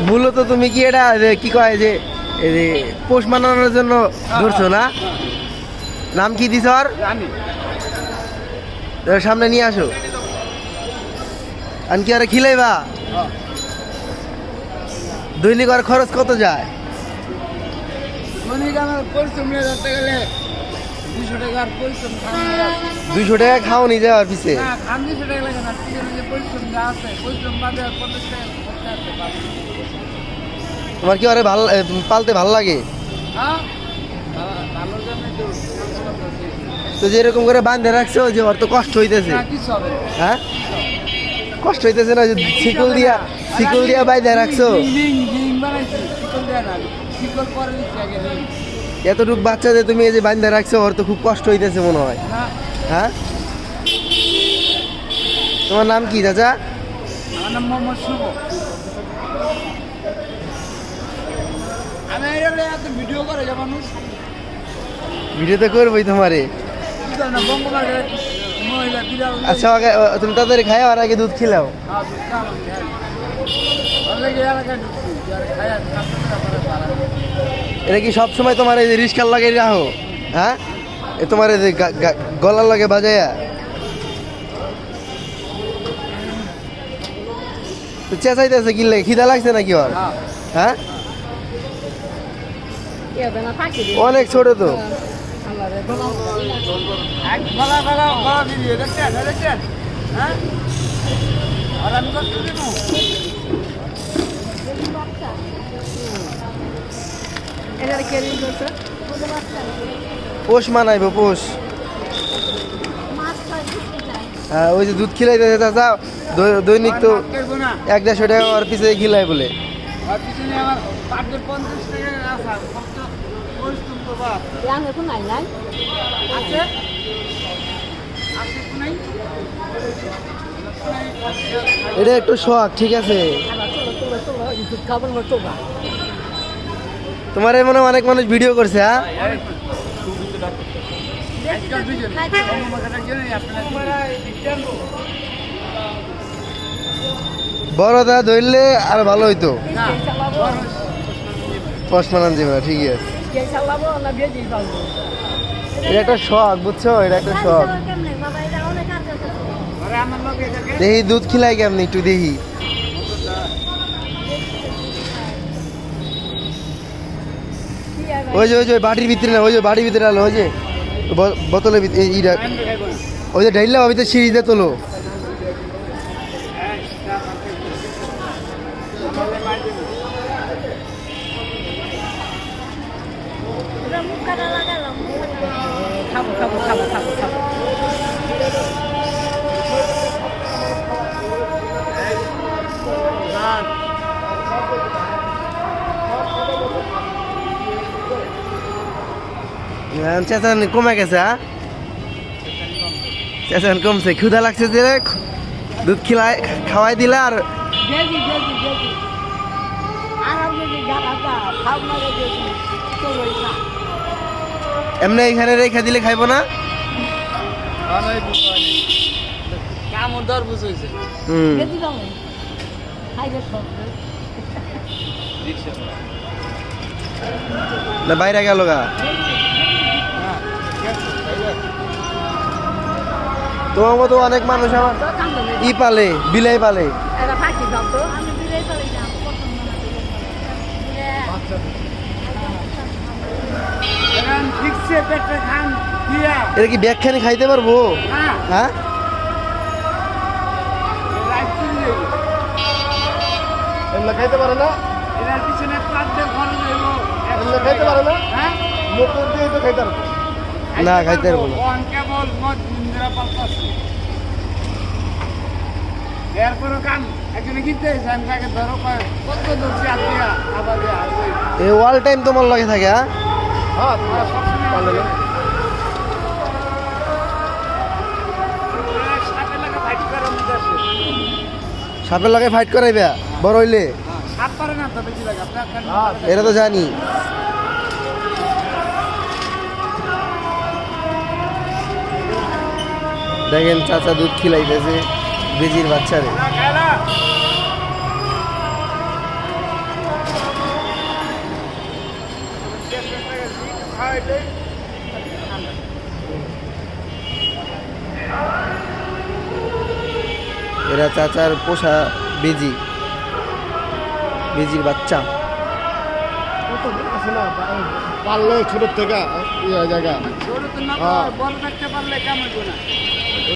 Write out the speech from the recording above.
মূলত তুমি কি এটা কি কয় যে পোষ মানানোর জন্য ধরছো না? নাম কি দিছ আর? সামনে নিয়ে আসো। আর কি আরে খিলাইবা। দৈনিক আর খরচ কত যায়। দুইশো টাকা খাওনি যাওয়ার পিছে? তোমার কি আরে ভালো পালতে ভালো লাগে? হ্যাঁ। তো যেরকম করে বাঁধে রাখছো যে ওর তো কষ্ট হইতেছে। হ্যাঁ? কষ্ট হইতেছে না যে শিকল দিয়া শিকল দিয়া বাইধে রাখছো? এতটুক বাচ্চা যে তুমি এই যে বাঁধে রাখছো ওর তো খুব কষ্ট হইতেছে মনে হয়। হ্যাঁ? তোমার নাম কি চাচা? আমার নাম মোহাম্মদ শুভ। এত ভিডিও করে যে মানুষ। ভিডিও তো করবোই তোমারে। আচ্ছা তুমি তাড়াতাড়ি খাও আর আগে দুধ খিলাও। হ্যাঁ, আর পালায়। এটা কি সব সময় তোমার এই রিস্কার লাগে রাখো হ্যাঁ? এ তোমার এই গলার লাগে বাজায়া? চেঁচাইতেছে কি লাগে? খিদা লাগছে নাকি ওর? হ্যাঁ। হ্যাঁ অনেক ছোট তো এক গলা গলা গলা দিয়ে দেখছেন দেখছেন হ্যাঁ আর আমি কষ্ট দিব পোষ মানাইবো, পোষ। হ্যাঁ ওই যে দুধ খিলাই দৈ- দৈনিক তো এক দেড়শো টাকা ওর পিছে খিলাই বলে। আর পিছনে আমার পাঁচশো পঞ্চাশ টাকা আসা কষ্ট পরিশ্রম তো বাপ আছে? আছে নাই? এটা একটু শখ ঠিক আছে। তোমার মনে অনেক মানুষ ভিডিও করছে হ্যাঁ? আপনারা বড় দা ধরলে আর ভালো হইতো। না। বড় পোষ মানান যাবে ঠিকই আছে। এটা একটা শখ বুঝছ? এটা একটা শখ। দেখি দুধ খিলাই কেমনি একটু দেখি। ওই যে ওই যে বাটির ভিতরে না ওই যে বাড়ির ভিতরে আলো ওই যে বোতলের ভিতরে ওই যে ঢাইলা ভিতরে সিঁড়িতে তোলো। খাব খাব খাব খাব খাব চেঁচান কমে গেছে হ্যাঁ চেঁচান কমছে ক্ষুধা লাগছে যে দুধ খিলাই খাওয়াই দিলে আর আর এমনি এখানে রেখে দিলে খাইবো না? বাইরে গেল গা। তোমার মতো অনেক মানুষ আমার ই পালে, বিলাই পালে। এটা এটা কি ব্যাগখানি খাইতে পারব? হ্যাঁ। হ্যাঁ? খাইতে পারে না? খাইতে পারে না? হ্যাঁ? মোটর দিয়ে তো খাইতে পারব। না খাইতে পারব। দিয়ে ওয়াল টাইম তোমার লগে থাকে হ্যাঁ? পালালো। সাপের লাগে ফাইট করাইবা, বড় হইলে। এটা তো জানি। দেখেন চাচা দুধ খিলাইতেছে, বেজির বাচ্চারে। এরা চাচার পোষা বেজি। বেজির বাচ্চা। পারলে ছোট থেকে ইয়ে জায়গা।